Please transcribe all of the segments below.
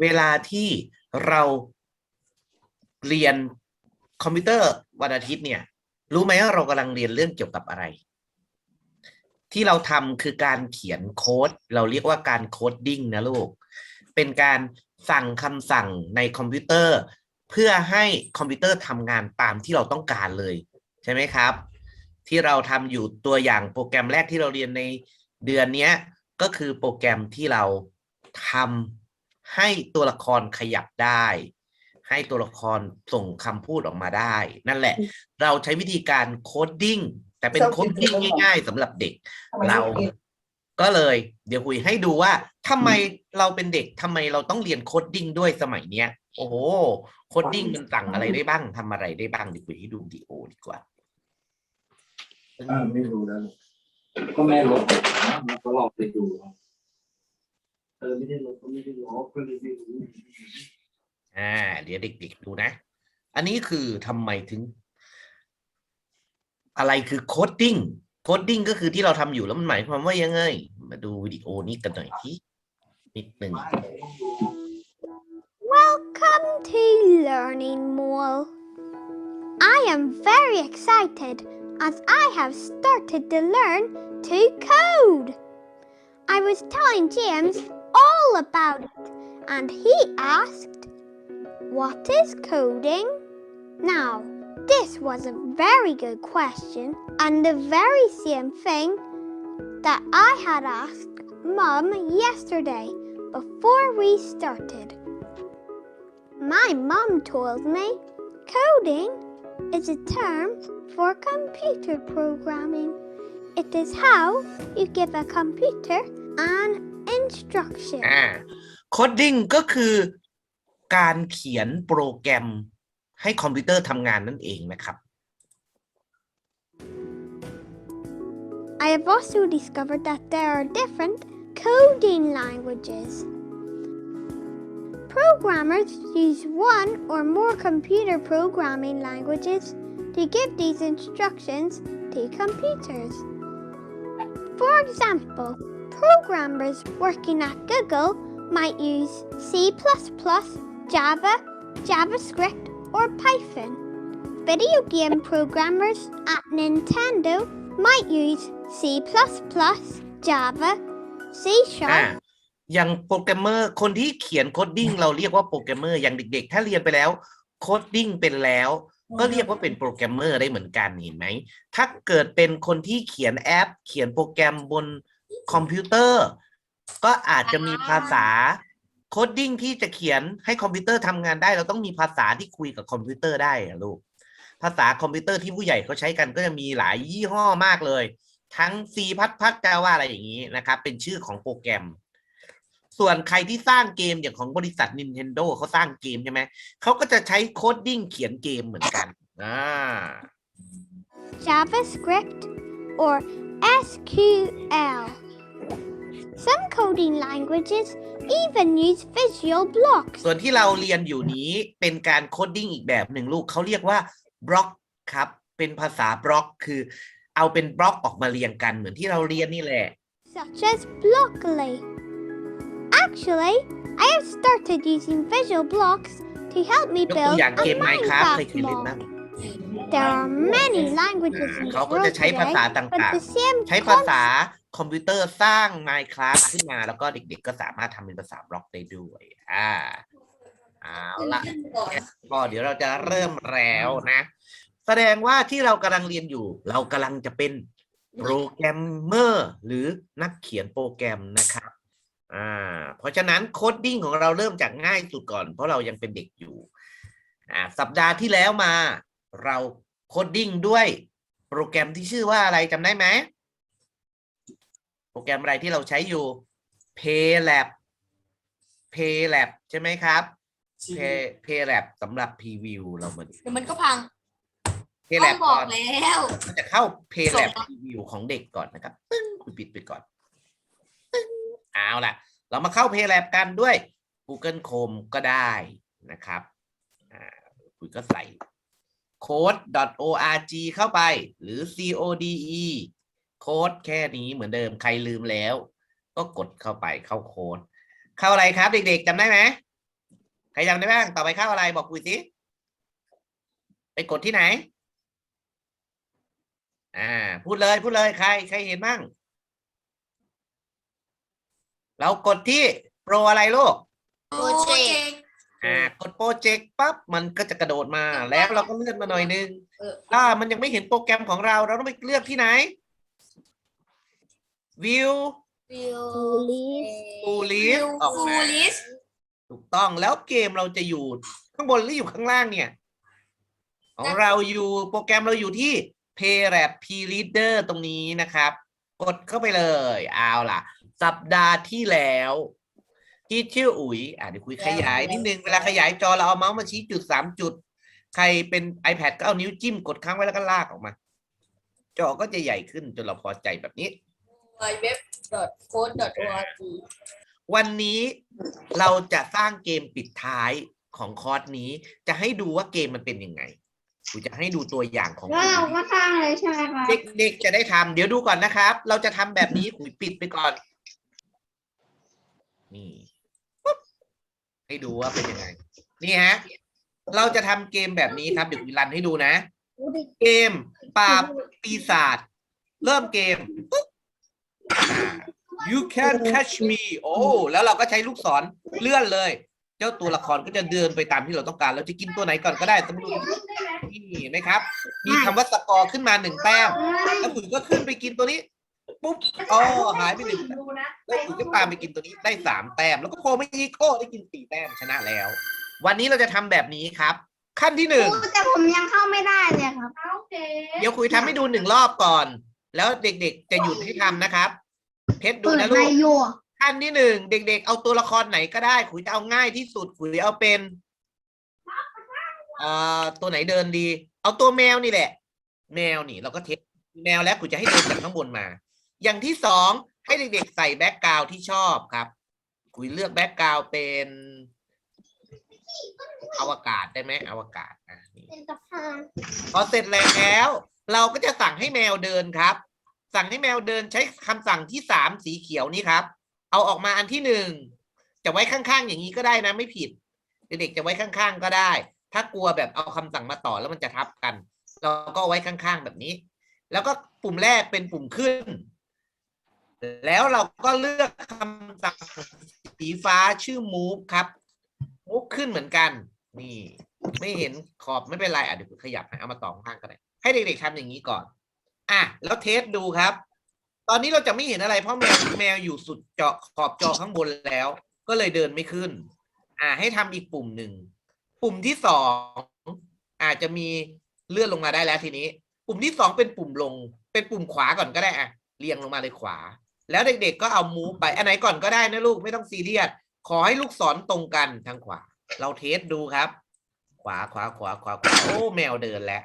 เวลาที่เราเรียนคอมพิวเตอร์วันอาทิตย์เนี่ย รู้ไหมว่าเรากำลังเรียนเรื่องเกี่ยวกับอะไร ที่เราทำคือการเขียนโค้ด เราเรียกว่าการโคดดิ้งนะลูก เป็นการสั่งคำสั่งในคอมพิวเตอร์ เพื่อให้คอมพิวเตอร์ทำงานตามที่เราต้องการเลย ใช่ไหมครับ ที่เราทำอยู่ตัวอย่างโปรแกรมแรกที่เราเรียนในเดือนนี้ก็คือโปรแกรมที่เราทำ ให้ตัวละครขยับได้ ให้ตัวละครส่งคำพูดออกมาได้ นั่นแหละ เราใช้วิธีการโคดดิ้งแต่เป็นโคดดิ้งง่ายๆสำหรับเด็กเราก็เลยเดี๋ยวคุยให้ดูว่าทำไมเราเป็นเด็กทำไมเราต้องเรียนโคดดิ้งด้วยสมัยเนี้ย โอ้โหโคดดิ้งมันสั่งอะไรได้บ้างทำอะไรได้บ้างเดี๋ยวคุยให้ดูวิดีโอดีกว่าอ่าไม่รู้แล้วลูกก็แม่ลบนะมันก็ลองไปดู เอาเออไม่ได้ลบก็ไม่ได้ลบก็เลยไม่รู้อ่าเดี๋ยวเด็กๆดูนะ อันนี้คือทำไมถึง อะไรคือโคดดิ้งโคดดิ้งก็คือที่เราทำอยู่แล้วมันหมายความว่ายังไง มาดูวิดีโอนี้กันหน่อยทีนิดหนึ่ง Welcome to Learning Mall. I am very excited as I have started to learn to code. I was telling James about it and he asked, What is coding? Now, this was a very good question and the very same thing that I had asked Mum yesterday before we started. My mum told me coding is a term for computer programming. It is how you give a computer an instruction. อ่าโคดดิ้งก็คือการเขียนโปรแกรมให้คอมพิวเตอร์ทำงานนั่นเองนะครับ I have also discovered that there are different coding languages. Programmers use one or more computer programming languages to give these instructions to computers. For example, programmers working at Google might use C, Java, JavaScript, or Python. Video game programmers at Nintendo might use C, Java, C อ่า Sharp, อย่างโปรแกรมเมอร์คนที่เขียนโคดดิ้งเราเรียกว่าโปรแกรมเมอร์อย่างเด็ก ๆ ถ้าเรียนไปแล้วโคดดิ้งเป็นแล้ว ก็เรียกว่าเป็นโปรแกรมเมอร์ได้เหมือนกันเห็นไหม ถ้าเกิดเป็นคนที่เขียนแอป เขียนโปรแกรมบน คอมพิวเตอร์ ก็อาจจะมีภาษาโคดดิ้งที่จะเขียนให้คอมพิวเตอร์ทำงานได้ เราต้องมีภาษาที่คุยกับคอมพิวเตอร์ได้อะลูก ภาษาคอมพิวเตอร์ที่ผู้ใหญ่เขาใช้กันก็จะมีหลายยี่ห้อมากเลย ทั้ง C พัดพัดจาว่าอะไรอย่างนี้นะครับ เป็นชื่อของโปรแกรม ส่วนใครที่สร้างเกมอย่างของบริษัท Nintendo เขาสร้างเกมใช่ไหม เขาก็จะใช้โคดดิ้งเขียนเกมเหมือนกันอ่า JavaScript, or SQL. Some coding languages even use visual blocks. ส่วนที่เราเรียนอยู่นี้เป็นการโคดดิ้งอีกแบบหนึ่งลูกเขาเรียกว่าบล็อกครับ เป็นภาษาบล็อกคือ เอาเป็นบล็อกออกมาเรียงกันเหมือนที่เราเรียนนี่แหละ such as Blockly. Actually, I have started using visual blocks to help me ยกตัว build อย่าง a เกม Minecraft เคย Minecraft เคยเล่นบ้าง mod. There are many languages in เขา the ก็จะ world ใช้ภา today, ษา but ต่าง the same ๆใช้ภาษา คอมพิวเตอร์สร้าง Minecraft ขึ้นมา แล้วก็เด็กๆ ก็สามารถทำเป็นภาษาบล็อกได้ด้วยอ่าเอาละก็เดี๋ยวเราจะเริ่มแล้วนะ แสดงว่าที่เรากำลังเรียนอยู่ เรากำลังจะเป็นโปรแกรมเมอร์หรือนักเขียนโปรแกรมนะครับอ่าเพราะฉะนั้นโคดดิ้งของเราเริ่มจากง่ายสุดก่อน เพราะเรายังเป็นเด็กอยู่อ่าสัปดาห์ที่แล้วมา เราโคดดิ้งด้วยโปรแกรมที่ชื่อว่าอะไรจำได้ไหม โปรแกรมอะไรที่เราใช้อยู่ Paylab Paylab ใช่ไหมครับ Pay Paylab สำหรับ Preview เรามาดูเดี๋ยวมันก็พังต้ Paylab องบก่ออกนแล้ว เราจะเข้า Paylab ส่งมา Preview ของเด็กก่อนนะครับตึ้งปิดไปก่อนตึ้งเอาล่ะ เรามาเข้า Paylab กันด้วย Google Chrome ก็ได้นะครับอ่าคุณก็ใส่ code.org เข้าไปหรือ code โค้ดแค่นี้เหมือนเดิมใครลืมแล้ว ก็กดเข้าไปเข้าโค้ดเข้าอะไรครับ เด็กๆจำได้ไหมใครจำได้บ้างต่อไปเข้าอะไรบอกคุยสิไปกดที่ไหน อ่า พูดเลยพูดเลยใคร ใครเห็นบ้างเรากดที่โปรอะไรลูกโปรเจกต์อ่ากดโปรเจกต์ปั๊บมันก็จะกระโดดมาแล้วเราก็เลื่อนมาหน่อยนึงเออถ้ามันยังไม่เห็นโปรแกรมของเรา เราต้องไปเลือกที่ไหน วิวฟิวฟูลิสออกฟูมาลิสถูกต้องแล้วเกมเราจะอยู่ข้างบนหรืออยู่ข้างล่างเนี่ย ของเราอยู่โปรแกรมเราอยู่ที่ PayLab P Reader ตรงนี้นะครับ กดเข้าไปเลยเอาล่ะ สัปดาห์ที่แล้ว ที่ชื่ออุ๋ยอะเดี๋ยวคุยขยายนิดนึง เวลาขยายจอเราเอาเมาส์มาชี้จุดสามจุด ใครเป็น iPad ก็เอานิ้วจิ้มกดค้างไว้แล้วก็ลากออกมา จอก็จะใหญ่ขึ้นจนเราพอใจแบบนี้ เว็บ .code.org วันนี้เราจะสร้างเกมปิดท้ายของคอร์สนี้ จะให้ดูว่าเกมมันเป็นยังไงกูจะให้ดูตัวอย่างของแล้วเราก็สร้างเลยใช่ไหมคะเด็กๆจะได้ทำเดี๋ยวดูก่อนนะครับ เราจะทำแบบนี้คุยปิดไปก่อน นี่ปุ๊บให้ดูว่าเป็นยังไง นี่ฮะ เราจะทำเกมแบบนี้ครับเดี๋ยวคุยรันให้ดูนะ เกมปราบปีศาจเริ่มเกมปุ๊บอ่า you can catch me โอ้แล้วเราก็ใช้ลูกศรเลื่อนเลย เจ้าตัวละครก็จะเดินไปตามที่เราต้องการ เราจะกินตัวไหนก่อนก็ได้สมมตินี่เห็นไหมครับ มีคำว่าสกอร์ขึ้นมาหนึ่งแต้ม แล้วขุนก็ขึ้นไปกินตัวนี้ ปุ๊บอ๋อหายไปหนึ่งแต้มแล้วขุนก็ตามไปกินตัวนี้ได้สามแต้ม แล้วก็โคไม่อีกโอ้ได้กินสี่แต้มชนะแล้ว วันนี้เราจะทำแบบนี้ครับ ขั้นที่หนึ่งแต่ผมยังเข้าไม่ได้เลยครับ เดี๋ยวคุยทำให้ดูหนึ่งรอบก่อน แล้วเด็กๆจะหยุดให้ทำนะครับ เพชรดูเปิดนะในลูกโยขั้นที่หนึ่งเด็ก ๆ เอาตัวละครไหนก็ได้ขุยจะเอาง่ายที่สุดขุยเอาเป็นเอ่อตัวไหนเดินดี เอาตัวแมวนี่แหละ แมวนี่เราก็เทสแมวแล้วขุยจะให้เดินจากข้างบนมา อย่างที่สองให้เด็กๆใส่แบ็กกราวที่ชอบครับขุยเลือกแบ็กกราวเป็นอวกาศได้ไหมอวกาศอะนี่ เป็นสะพานพอเสร็จแล้ว เราก็จะสั่งให้แมวเดินครับ สั่งให้แมวเดินใช้คำสั่งที่สามสีเขียวนี้ครับ เอาออกมาอันที่หนึ่งจะไว้ข้างๆอย่างนี้ก็ได้นะไม่ผิด เด็กๆจะไว้ข้างๆก็ได้ ถ้ากลัวแบบเอาคำสั่งมาต่อแล้วมันจะทับกัน เราก็เอาไว้ข้างๆแบบนี้ แล้วก็ปุ่มแรกเป็นปุ่มขึ้น แล้วเราก็เลือกคำสั่งสีฟ้าชื่อ move ครับ move ขึ้นเหมือนกัน นี่ ไม่เห็นขอบไม่เป็นไรอะเดี๋ยวขยับให้เอามาต่อข้างก็ได้ให้เด็กๆทำอย่างนี้ก่อน อะแล้วเทสดูครับ ตอนนี้เราจะไม่เห็นอะไรเพราะแมวแมวอยู่สุดเจาะขอบจอข้างบนแล้ว ก็เลยเดินไม่ขึ้น อ่าให้ทำอีกปุ่มหนึ่ง ปุ่มที่สองอาจจะมีเลื่อนลงมาได้แล้วทีนี้ ปุ่มที่สองเป็นปุ่มลง เป็นปุ่มขวาก่อนก็ได้อะเรียงลงมาเลยขวา แล้วเด็กๆก็เอามูฟไปอันไหนก่อนก็ได้นะลูกไม่ต้องซีเรียสขอให้ลูกศรตรงกันทางขวา เราเทสดูครับ ขวาขวาขวาขวาขวาโอ้แมวเดินแล้ว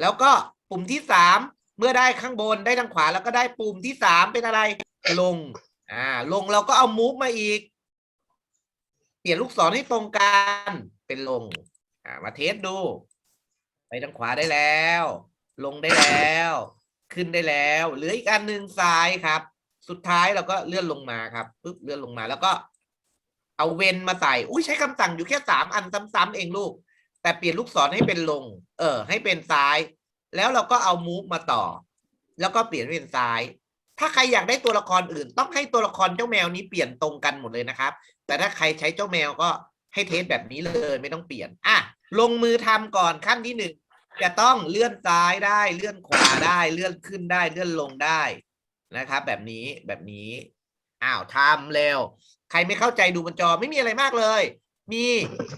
แล้วก็ปุ่มที่สาม เมื่อได้ข้างบนได้ทางขวาแล้วก็ได้ปุ่มที่สามเป็นอะไรลง อ่า ลงเราก็เอามูฟมาอีก เปลี่ยนลูกศรให้ตรงกันเป็นลง อ่า มาเทสดู ไปทางขวาได้แล้ว ลงได้แล้ว ขึ้นได้แล้วเหลืออีกอันหนึ่งซ้ายครับ สุดท้ายเราก็เลื่อนลงมาครับปึ๊บเลื่อนลงมาแล้วก็ เอาเวนมาใส่อุ้ยใช้คำสั่งอยู่แค่สามอันซ้ำๆเองลูก แต่เปลี่ยนลูกศรให้เป็นลง เออ ให้เป็นซ้าย แล้วเราก็เอามูฟมาต่อ แล้วก็เปลี่ยนเป็นซ้าย ถ้าใครอยากได้ตัวละครอื่น ต้องให้ตัวละครเจ้าแมวนี้เปลี่ยนตรงกันหมดเลยนะครับ แต่ถ้าใครใช้เจ้าแมวก็ให้เทสแบบนี้เลยไม่ต้องเปลี่ยน อะ ลงมือทำก่อนขั้นที่หนึ่งจะต้องเลื่อนซ้ายได้ เลื่อนขวาได้ เลื่อนขึ้นได้ เลื่อนลงได้นะครับ แบบนี้แบบนี้ อ้าวทำเร็ว ใครไม่เข้าใจดูบนจอไม่มีอะไรมากเลย มี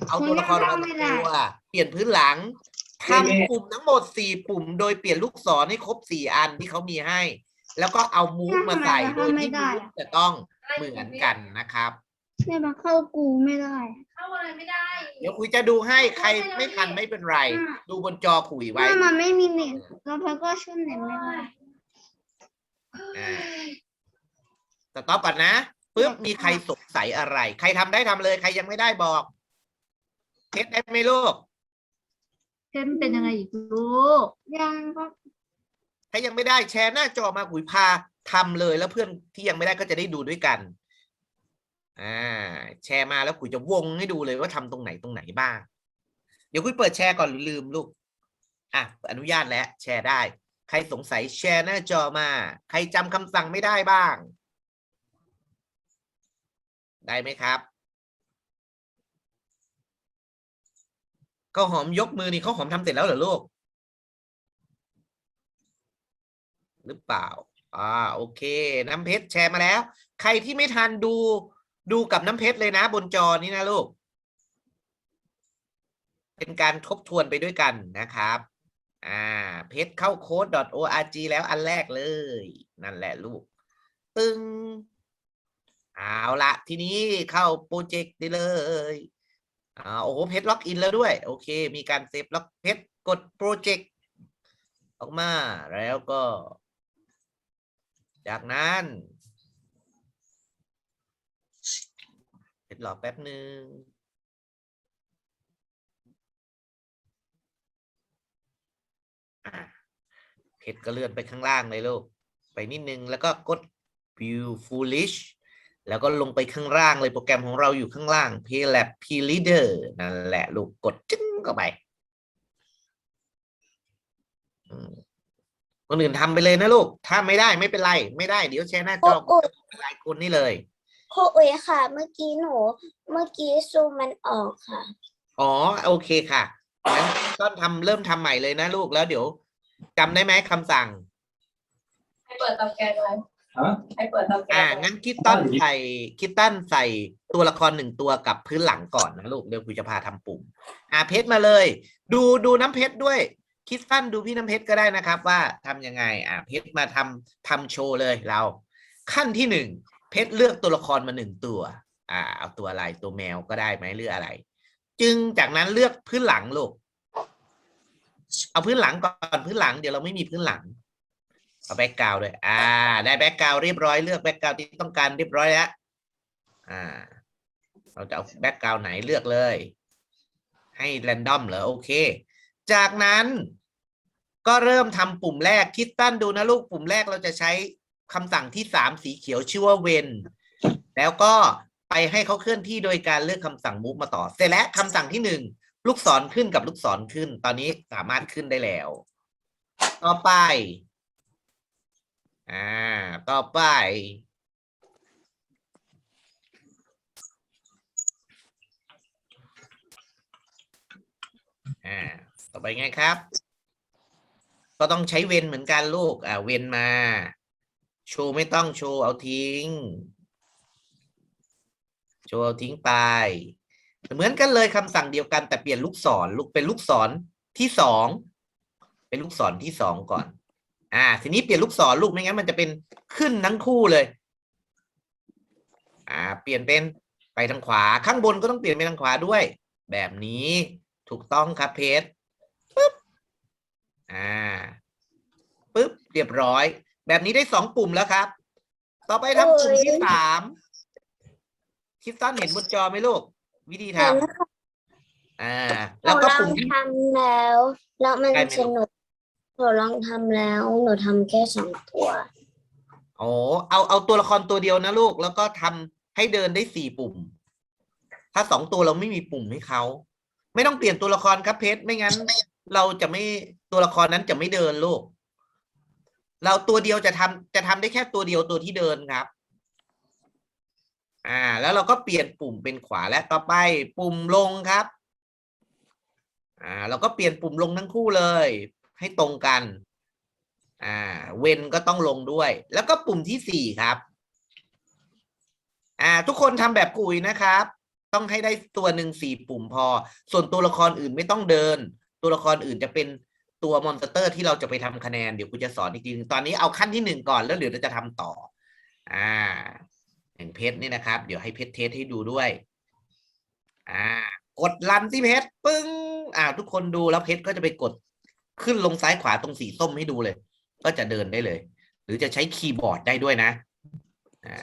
เอาตัวละครมาตัวเปลี่ยนพื้นหลัง ทำปุ่มทั้งหมดสี่ปุ่ม โดยเปลี่ยนลูกศรให้ครบสี่อันที่เขามีให้ แล้วก็เอามูฟมาใส่โดยที่มูฟจะต้องเหมือนกันนะครับใช่มาเข้ากูไม่ได้ เข้าอะไรไม่ได้ เดี๋ยวคุยจะดูให้ใครไม่ทันไม่เป็นไร ดูบนจอคุยไว้ถ้ามันไม่มีเน็ตแล้วเพก็ช่วยเน็ตไม่ได้อ่าสต็อปก่อนนะปึ๊บมีใครสงสัยอะไร ใครทำได้ทำเลย ใครยังไม่ได้บอกเทสได้ไหมลูก เพชรเป็นยังไงอีกลูกยังก็ถ้ายังไม่ได้แชร์หน้าจอมาคุยพาทำเลยแล้วเพื่อนที่ยังไม่ได้ก็จะได้ดูด้วยกัน อ่า แชร์มาแล้วคุยจะวงให้ดูเลยว่าทำตรงไหนตรงไหนบ้าง เดี๋ยวคุยเปิดแชร์ก่อนหรือลืมลูก อะอนุญาตแล้วแชร์ได้ ใครสงสัยแชร์หน้าจอมา ใครจำคำสั่งไม่ได้บ้าง ได้ไหมครับ ข้าวหอมยกมือนี่ข้าวหอมทำเสร็จแล้วเหรอลูก หรือเปล่า อ่า โอเค น้ำเพชรแชร์มาแล้ว ใครที่ไม่ทันดูดูกับน้ำเพชรเลยนะ บนจอนี้นะลูก เป็นการทบทวนไปด้วยกันนะครับ อ่า เพชรเข้าโค้ด .org แล้วอันแรกเลย นั่นแหละลูก ตึงเอาละทีนี้เข้าโปรเจกต์ได้เลย อ่าโอ้โหเพชรล็อกอินแล้วด้วย โอเค มีการเซฟล็อกเพชรกดโปรเจกต์ออกมาแล้วก็ จากนั้นเพชรรอแป๊บหนึ่งเพชรก็เลื่อนไปข้างล่างเลยลูก ไปนิดนึงแล้วก็กด view foolish แล้วก็ลงไปข้างล่างเลยโปรแกรมของเราอยู่ข้างล่าง PLab P Leader นั่นแหละลูกกดจึ้งเข้าไปอืมคนอื่นทำไปเลยนะลูก ถ้าไม่ได้ไม่เป็นไร ไม่ได้เดี๋ยวแชร์หน้าจอโอ้โอ้หลายคนนี่เลยครูอุ๋ยค่ะ เมื่อกี้หนู เมื่อกี้ซูมมันออกค่ะ อ๋อโอเคค่ะงั้นต้นทำเริ่มทำใหม่เลยนะลูกแล้วเดี๋ยวจำได้ไหมคำสั่ง ให้เปิดเตาแก๊สไว้ ฮะให้เปิดเตาแก๊อ่าสไว้งั้นคิดตั้นได้ดิใส่คิดตั้นใส่ตัวละครหนึ่งตัวกับพื้นหลังก่อนนะลูกเดี๋ยวครูจะพาทำปุ่ม อ่าเพชรมาเลย ดูดูน้ำเพชรด้วย คิดตั้นดูพี่น้ำเพชรก็ได้นะครับ ว่าทำยังไง อ่าเพชรมาทำทำโชว์เลยเรา ขั้นที่หนึ่งเพชรเลือกตัวละครมาหนึ่งตัว อ่า เอาตัวอะไรตัวแมวก็ได้ไหมเลือกอะไร จึงจากนั้นเลือกพื้นหลังลูกเอาพื้นหลังก่อนพื้นหลังเดี๋ยวเราไม่มีพื้นหลัง เอาแบ็กกราวด์ด้วย อ่า ได้แบ็กกราวด์เรียบร้อยเลือกแบ็กกราวด์ที่ต้องการเรียบร้อยแล้ว อ่า เราจะเอาแบ็กกราวด์ไหนเลือกเลย ให้แรนดอมเหรอโอเค จากนั้น ก็เริ่มทำปุ่มแรกคิดตั้นดูนะลูกปุ่มแรกเราจะใช้คำสั่งที่สามสีเขียวชื่อว่าเวนแล้วก็ไปให้เขาเคลื่อนที่โดยการเลือกคำสั่งมูฟมาต่อ เสร็จแล้วคำสั่งที่หนึ่งลูกศรขึ้นกับลูกศรขึ้น ตอนนี้สามารถขึ้นได้แล้ว ต่อไป อ่า ต่อไป อ่า ต่อไปไงครับ ก็ต้องใช้เวนเหมือนกันลูก อ่า เวนมาโชว์ไม่ต้องโชว์เอาทิ้งโชว์เอาทิ้งไป เหมือนกันเลยคำสั่งเดียวกันแต่เปลี่ยนลูกศร ลูกเป็นลูกศรที่สอง เป็นลูกศรที่สองก่อน อ่า ทีนี้เปลี่ยนลูกศรลูกไม่งั้นมันจะเป็นขึ้นทั้งคู่เลย อ่า เปลี่ยนเป็นไปทางขวาข้างบนก็ต้องเปลี่ยนไปทางขวาด้วย แบบนี้ถูกต้องครับเพจปึ๊บอ่าปึ๊บเรียบร้อย แบบนี้ได้สองปุ่มแล้วครับ ต่อไปทำปุ่มที่โอ้ยสามคิดต้อนเห็นบนจอไหมลูก วิธีทเห็นค่ะำอ่าหแล้วนูก็ลอปุ่งมที่ทำแล้ว แล้วมันได้ไหมสนุก หนูลองทำแล้วหนูทำแค่สองตัวโอ้เอาเอาตัวละครตัวเดียวนะลูก แล้วก็ทำให้เดินได้สี่ปุ่ม ถ้าสองตัวเราไม่มีปุ่มให้เขา ไม่ต้องเปลี่ยนตัวละครครับเพชรไม่งั้น เราจะไม่ตัวละครนั้นจะไม่เดินลูก เราตัวเดียวจะทำจะทำได้แค่ตัวเดียวตัวที่เดินครับ อ่า แล้วเราก็เปลี่ยนปุ่มเป็นขวาและต่อไป ปุ่มลงครับ อ่า เราก็เปลี่ยนปุ่มลงทั้งคู่เลย ให้ตรงกัน อ่า เวนก็ต้องลงด้วย แล้วก็ปุ่มที่สี่ครับ อ่า ทุกคนทำแบบกุยนะครับ ต้องให้ได้ตัวหนึ่งสี่ปุ่มพอ ส่วนตัวละครอื่นไม่ต้องเดิน ตัวละครอื่นจะเป็นตัวมอนสเตอร์ที่เราจะไปทำคะแนน เดี๋ยวกูจะสอนอีกทีนึงตอนนี้เอาขั้นที่หนึ่งก่อนแล้วเดี๋ยวเราจะทำต่อ อ่าอย่างเพชรนี่นะครับ เดี๋ยวให้เพชรเทสให้ดูด้วย อ่ากดรันที่เพชรปึ้ง อ่า ทุกคนดูแล้วเพชรก็จะไปกด ขึ้นลงซ้ายขวาตรงสีส้มให้ดูเลย ก็จะเดินได้เลย หรือจะใช้คีย์บอร์ดได้ด้วยนะอ่า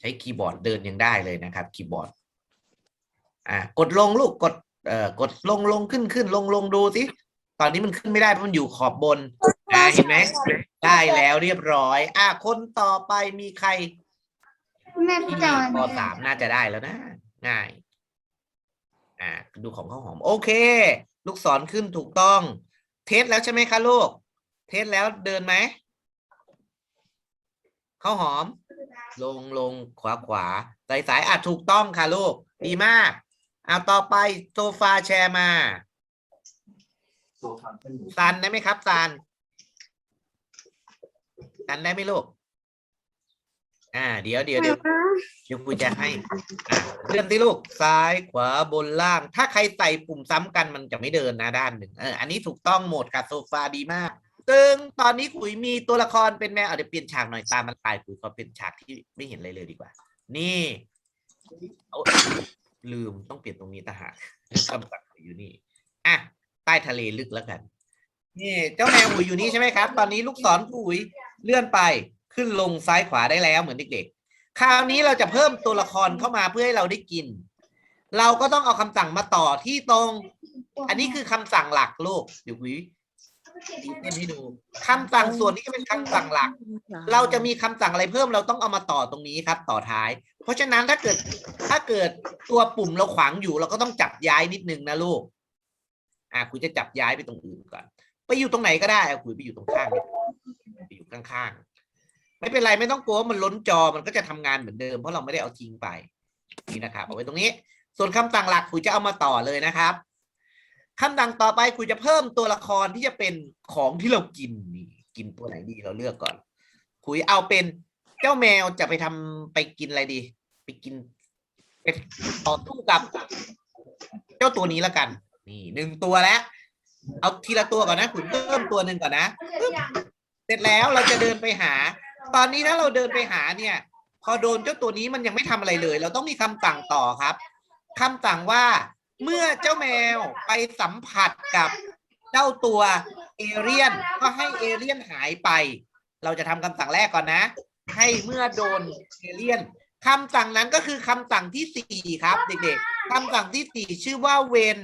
ใช้คีย์บอร์ดเดินยังได้เลยนะครับคีย์บอร์ดอ่ากดลงลูกกดเอ่อกดลงลงขึ้นขึ้นลงลงดูสิตอนนี้มันขึ้นไม่ได้เพราะมันอยู่ขอบบนอ่าเห็นไหมได้แล้วเรียบร้อย อ่าคนต่อไปมีใครแม่ที่จอปนสามน่าจะได้แล้วนะ ง่าย อ่า ดูของข้าวหอม โอเค ลูกศรขึ้นถูกต้อง เทสแล้วใช่ไหมคะลูก เทสแล้วเดินไหมข้าวหอม ลงลงขวาขวาสายสายอะถูกต้องค่ะลูก ดีมาก เอาต่อไปโซฟาแชร์มาโซฟาเป็นหมูซันได้ไหมครับซันซันได้ไหมลูก อ่า เดี๋ยวเดี๋ยวเดี๋ยวเดี๋ยวครูจะให้อะเลื่อนที่ลูกซ้ายขวาบนล่าง ถ้าใครใส่ปุ่มซ้ำกันมันจะไม่เดินนะด้านหนึ่งเอออันนี้ถูกต้องหมดค่ะโซฟาดีมากซึ่งตอนนี้ขุยมีตัวละครเป็นแมวเอาเดี๋ยวเปลี่ยนฉากหน่อยตามมันตายขุยขอเปลี่ยนฉากที่ไม่เห็นอะไรเลยดีกว่า นี่เอาลืมต้องเปลี่ยนตรงนี้ต่างหากคำสั่งอยู่นี่อะใต้ทะเลลึกแล้วกันนี่เจ้าแมวหุยอยู่นี่ใช่ไหมครับ ตอนนี้ลูกศรหุยเลื่อนไป ขึ้นลงซ้ายขวาได้แล้วเหมือนเด็กๆ คราวนี้เราจะเพิ่มตัวละครเข้ามาเพื่อให้เราได้กิน เราก็ต้องเอาคำสั่งมาต่อที่ตรง อันนี้คือคำสั่งหลักลูกเดี๋ยวหุยตีเต้นให้ดูคำสั่งส่วนนี้ก็เป็นคำสั่งหลัก เราจะมีคำสั่งอะไรเพิ่มเราต้องเอามาต่อตรงนี้ครับ ต่อท้าย เพราะฉะนั้นถ้าเกิดถ้าเกิดตัวปุ่มเราขวางอยู่ เราก็ต้องจับย้ายนิดนึงนะลูก อะคุยจะจับย้ายไปตรงอื่นก่อน ไปอยู่ตรงไหนก็ได้อะคุยไปอยู่ตรงข้างไปอยู่ข้างๆ ไม่เป็นไรไม่ต้องกลัวว่ามันล้นจอมันก็จะทำงานเหมือนเดิมเพราะเราไม่ได้เอาทิ้งไปนี่นะครับเอาไว้ตรงนี้ ส่วนคำสั่งหลักคุยจะเอามาต่อเลยนะครับคำสั่งต่อไปคุยจะเพิ่มตัวละครที่จะเป็นของที่เรากินนี่กินตัวไหนดีเราเลือกก่อน คุยเอาเป็นเจ้าแมวจะไปทำไปกินอะไรดี ไปกินไปต่อสู้กับ เจ้าตัวนี้ละกัน นี่หนึ่งตัวแล้วเอาทีละตัวก่อนนะขุนเพิ่มตัวหนึ่งก่อนนะปึ๊บเสร็จแล้วเราจะเดินไปหา ตอนนี้ถ้าเราเดินไปหาเนี่ย พอโดนเจ้าตัวนี้มันยังไม่ทำอะไรเลย เราต้องมีคำสั่งต่อครับคำสั่งว่า เมื่อเจ้าแมวไปสัมผัสกับเจ้าตัวเอเรียนก็ให้เอเรียนหายไป เราจะทำคำสั่งแรกก่อนนะ ให้เมื่อโดนเอเรียนคำสั่งนั้นก็คือคำสั่งที่สี่ครับ เด็กๆคำสั่งที่สี่ชื่อว่าเวน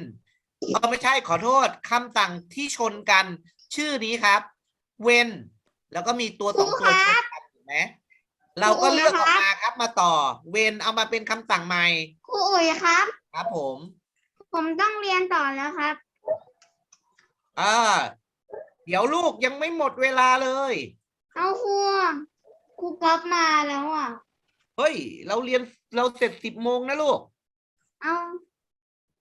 เออไม่ใช่ขอโทษคำสั่งที่ชนกัน ชื่อนี้ครับ เวนแล้วก็มีตัวสองตัวชน ไหมเราก็เลือกออกมาครับมาต่อ เวนเอามาเป็นคำสั่งใหม่ครูอุ๋ยครับ ครับ ผมผมต้องเรียนต่อแล้วครับอ่าเดี๋ยวลูกยังไม่หมดเวลาเลย เอาครูครูก๊อฟมาแล้วอะ เฮ้ย เราเรียนเราเสร็จสิบโมงนะลูก เอา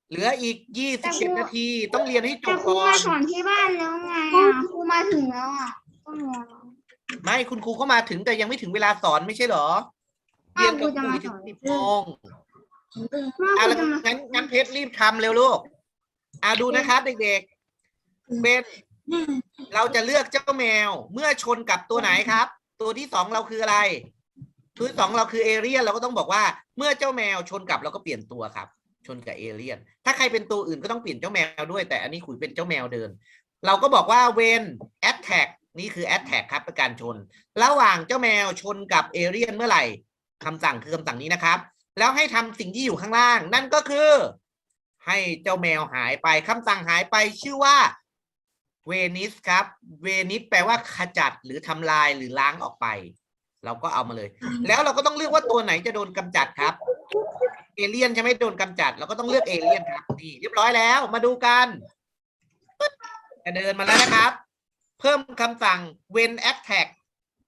เหลืออีกยี่แต่สิบครูเจ็ดนาที ต้องเรียนให้จแต่บครูก่อมาน สอนที่บ้านแล้วไงอะครูมาถึงแล้วอะต้องเรียนแล้ว ไม่คุณครูก็มาถึงแต่ยังไม่ถึงเวลาสอนไม่ใช่เหรอเรียนกับอ้าวครูจะคุมายถึสงอนสิบโมงมาอะครูแล้วจะมางั้นงั้นเพชรรีบทำเร็วลูกอะดูนะครับเด็กๆเป็นเราจะเลือกเจ้าแมว เมื่อชนกับตัวไหนครับ ตัวที่สองเราคืออะไร ตัวที่สองเราคือเอเรียนเราก็ต้องบอกว่า เมื่อเจ้าแมวชนกับเราก็เปลี่ยนตัวครับ ชนกับเอเลียน ถ้าใครเป็นตัวอื่นก็ต้องเปลี่ยนเจ้าแมวด้วย แต่อันนี้ขุยเป็นเจ้าแมวเดิน เราก็บอกว่าเว นแอตแทกนี่คือแอตแทกครับเป็นการชน ระหว่างเจ้าแมวชนกับเอเลียนเมื่อไหร่คำสั่งคือคำสั่งนี้นะครับ แล้วให้ทำสิ่งที่อยู่ข้างล่าง นั่นก็คือ ให้เจ้าแมวหายไปคำสั่งหายไปชื่อว่าเวนิสครับ เวนิสแปลว่าขจัดหรือทำลายหรือล้างออกไป เราก็เอามาเลย แล้วเราก็ต้องเลือกว่าตัวไหนจะโดนกำจัดครับ เอเลียนใช่ไหมโดนกำจัด เราก็ต้องเลือกเอเลียนครับนี่เรียบร้อยแล้ว มาดูกันจะเดินมาแล้วนะครับ เพิ่มคำสั่ง when attack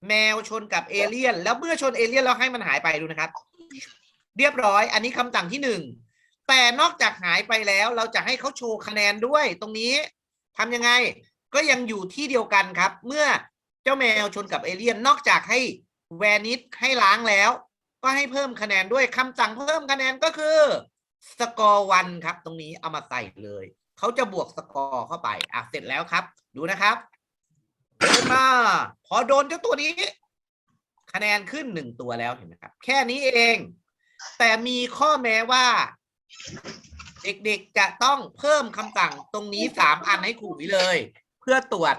แมวชนกับเอเลียน แล้วเมื่อชนเอเลียนเราให้มันหายไปดูนะครับ เรียบร้อย อันนี้คำสั่งที่หนึ่งแต่นอกจากหายไปแล้วเราจะให้เขาโชว์คะแนนด้วย ตรงนี้ทำยังไง ก็ยังอยู่ที่เดียวกันครับ เมื่อเจ้าแมวชนกับเอเลียน นอกจากให้แวนิสให้ล้างแล้ว ก็ให้เพิ่มคะแนนด้วยคำสั่งเพิ่มคะแนนก็คือสกอร์วันครับ ตรงนี้เอามาใส่เลย เขาจะบวกสกอร์เข้าไปอะเสร็จแล้วครับ ดูนะครับ เดินมา พอโดนเจ้าตัวนี้ คะแนนขึ้นหนึ่งตัวแล้วเห็นไหมครับ แค่นี้เอง แต่มีข้อแม้ว่า เด็กๆจะต้องเพิ่มคำสั่งตรงนี้สามอันให้ครูวิเลย เพื่อตรวจ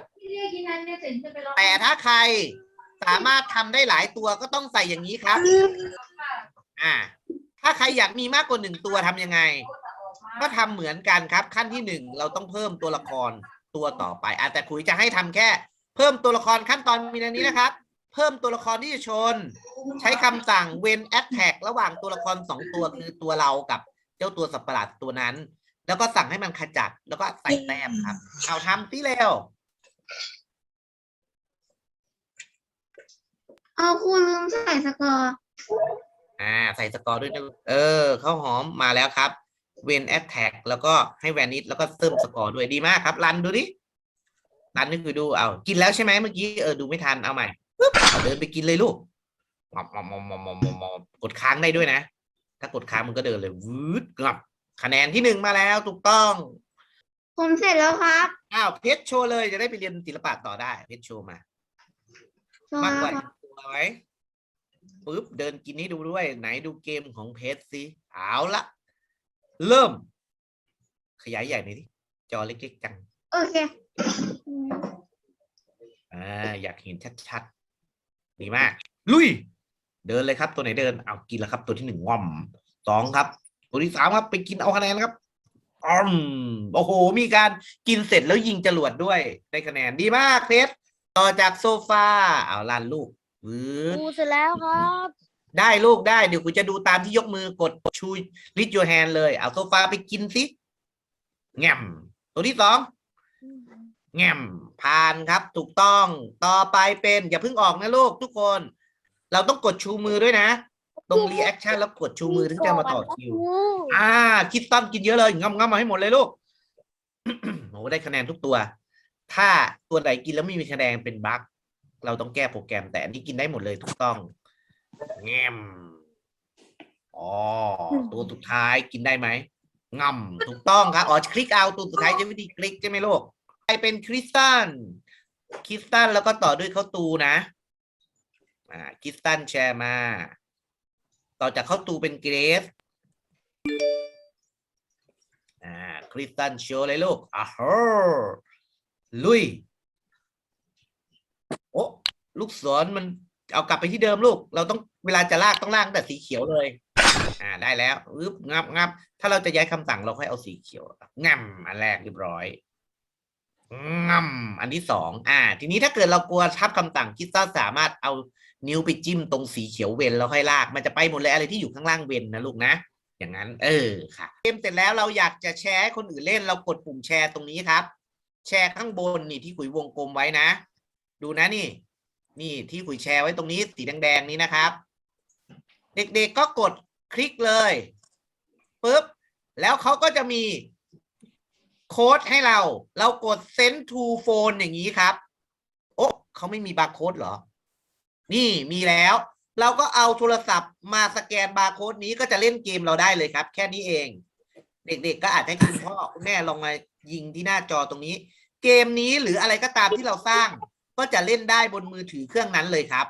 แต่ถ้าใครสามารถทำได้หลายตัวก็ต้องใส่อย่างนี้ครับ อ่า ถ้าใครอยากมีมากกว่าหนึ่งตัวทำยังไง ก็ทำเหมือนกันครับ ขั้นที่หนึ่งเราต้องเพิ่มตัวละครตัวต่อไปอะแต่คุยจะให้ทำแค่ เพิ่มตัวละครขั้นตอนมีในนี้นะครับ เพิ่มตัวละครที่จะชน ใช้คำสั่ง when attack ระหว่างตัวละครสองตัวคือตัวเรากับเจ้าตัวสัตว์ประหลาดตัวนั้น แล้วก็สั่งให้มันขจัด แล้วก็ใส่แต้มครับ เอาทำสิเร็วเอาครูลืมใส่สกอร์อ่าใส่สกอร์ด้วยนะเออข้าวหอมมาแล้วครับ when attack แล้วก็ให้แวนิสแล้วก็เติมสกอร์ด้วยดีมากครับ รันดูดิ รันนี่คือดูเอากินแล้วใช่ไหมเมื่อกี้เออดูไม่ทันเอาใหม่ปึ๊บเดินไปกินเลยลูกมอมมอมมอมมอมอมอมอมกดค้างได้ด้วยนะ ถ้ากดค้างมันก็เดินเลยวืดกลับ คะแนนที่หนึ่งมาแล้วถูกต้อง ผมเสร็จแล้วครับอ้าวเพชรโชว์เลยจะได้ไปเรียนศิลปะต่อได้เพชรโชว์มาโชว์มากกว่าครับตัวไหมปุ๊บเดินกินให้ดูด้วย ไหนดูเกมของเพชรสิเอาละเริ่ม ขยายใหญ่หน่อยดิจอเล็กๆจัง โอเค อ่าอยากเห็นชัดๆดีมาก ลุย เดินเลยครับ ตัวไหนเดินเอากินแล้วครับ ตัวที่หนึ่งว่อมสองครับ ตัวที่สามครับไปกินเอาคะแนนครับอืมโอ้โห มีการกินเสร็จแล้วยิงจรวดด้วย ได้คะแนนดีมากเพชรต่อจากโซฟาเอาลันลูกวืดครูเสร็จแล้วครับ ได้ลูกได้เดี๋ยวกูจะดูตามที่ยกมือกดชูลิด your hand เลย เอาโซฟาไปกินสิแง่มตัวที่สอง แง่มผ่านครับ ถูกต้องต่อไปเป็น อย่าเพิ่งออกนะลูกทุกคน เราต้องกดชูมือด้วยนะ ตรงรีแอคชั่นแล้วกดชูมือถึงจะมาต่อคิวครูอ่า คิดต้อมกินเยอะเลยงำงำมาให้หมดเลยลูกโอ้ได้คะแนนทุกตัว ถ้าตัวไหนกินแล้วไม่มีคะแนนเป็นบั๊กเราต้องแก้โปรแกรมแต่อันนี้กินได้หมดเลยถูกต้องแง้มอ๋อตัวสุดท้ายกินได้ไหมงำถูกต้องครับอ๋อคลิกเอาตัวสุดท้ายใช้วิธีคลิกใช่ไหมลูก ใครเป็นคริสตันคริสตันแล้วก็ต่อด้วยข้าวตูนะอ่าคริสตันแชร์มา ต่อจากข้าวตูเป็นเกรซอ่าคริสตันโชว์เลยลูกอ่าฮลุย โอ้ลูกศรมันเอากลับไปที่เดิมลูก เราต้องเวลาจะลากต้องลากตั้งแต่สีเขียวเลย อ่าได้แล้วอึบงับงับถ้าเราจะย้ายคำสั่งเราค่อยเอาสีเขียวงับอันแรกเรียบร้อย งับอันที่สองอ่า ทีนี้ถ้าเกิดเรากลัวทับคำสั่งคิดว่าสามารถเอานิ้วไปจิ้มตรงสีเขียวเว้นแล้วค่อยลาก มันจะไปหมดเลยอะไรที่อยู่ข้างล่างเว้นนะลูกนะ อย่างนั้น เออค่ะเกมเสร็จแล้วเราอยากจะแชร์ให้คนอื่นเล่นเรากดปุ่มแชร์ตรงนี้ครับ แชร์ข้างบนนี่ที่ขุยวงกลมไว้นะ ดูนะนี่ นี่ที่ขุยแชร์ไว้ตรงนี้สีแดงๆนี้นะครับ เด็กๆก็กดคลิกเลยปุ๊บแล้วเขาก็จะมี โค้ดให้เรา เรากด send to phone อย่างนี้ครับ โอ้เขาไม่มีบาร์โค้ดเหรอ นี่มีแล้ว เราก็เอาโทรศัพท์มาสแกนบาร์โค้ดนี้ก็จะเล่นเกมเราได้เลยครับ แค่นี้เอง เด็กๆก็อาจจะให้คุณพ่อคุณแม่ลองมายิงที่หน้าจอตรงนี้ เกมนี้หรืออะไรก็ตามที่เราสร้าง ก็จะเล่นได้บนมือถือเครื่องนั้นเลยครับ